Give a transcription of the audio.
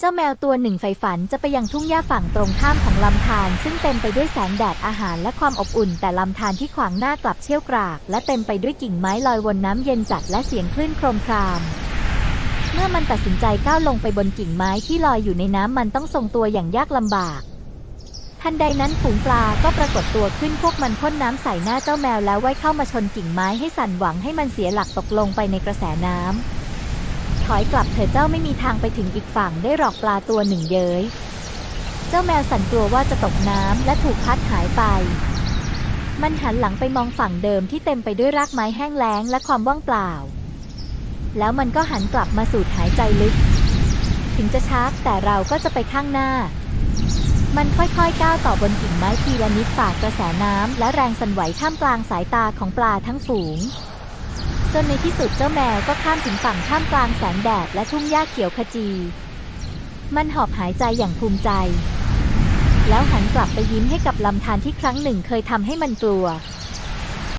เจ้าแมวตัวหนึ่งใฝ่ฝันจะไปยังทุ่งหญ้าฝั่งตรงข้ามของลำธารซึ่งเต็มไปด้วยแสงแดดอาหารและความอบอุ่น แต่ลำธารที่ขวางหน้ากลับเชี่ยวกราก และเต็มไปด้วยกิ่งไม้ลอยวนน้ำเย็นจัดและเสียงคลื่นโครมคราม เมื่อมันตัดสินใจก้าวลงไปบนกิ่งไม้ที่ลอยอยู่ในน้ำมันต้องทรงตัวอย่างยากลำบากทันใดนั้นฝูงปลาก็ปรากฏตัวขึ้นพวกมันพ่นน้ำใส่หน้าเจ้าแมวแล้วว่ายเข้ามาชนกิ่งไม้ให้สั่นหวังให้มันเสียหลักตกลงไปในกระแสน้ำ ถอยกลับเถอะเจ้าไม่มีทางไปถึงอีกฝั่งได้หรอกปลาตัวหนึ่งเย้ย เจ้าแมวสั่นกลัวว่าจะตกน้ำและถูกพัดหายไป มันหันหลังไปมองฝั่งเดิมที่เต็มไปด้วยรากไม้แห้งแล้งและความว่างเปล่า แล้วมันก็หันกลับมาสูดหายใจลึก ถึงจะช้าแต่เราก็จะไปข้างหน้า มันค่อยๆก้าวต่อบนกิ่งไม้ทีละนิดฝากกระแสน้ำและแรงสั่นไหวท่ามกลางสายตาของปลาทั้งฝูง จนในที่สุดเจ้าแมวก็ข้ามถึงฝั่งท่ามกลางแสงแดดและทุ่งหญ้าเขียวขจี มันหอบหายใจอย่างภูมิใจ แล้วหันกลับไปยิ้มให้กับลำธารที่ครั้งหนึ่งเคยทำให้มันกลัว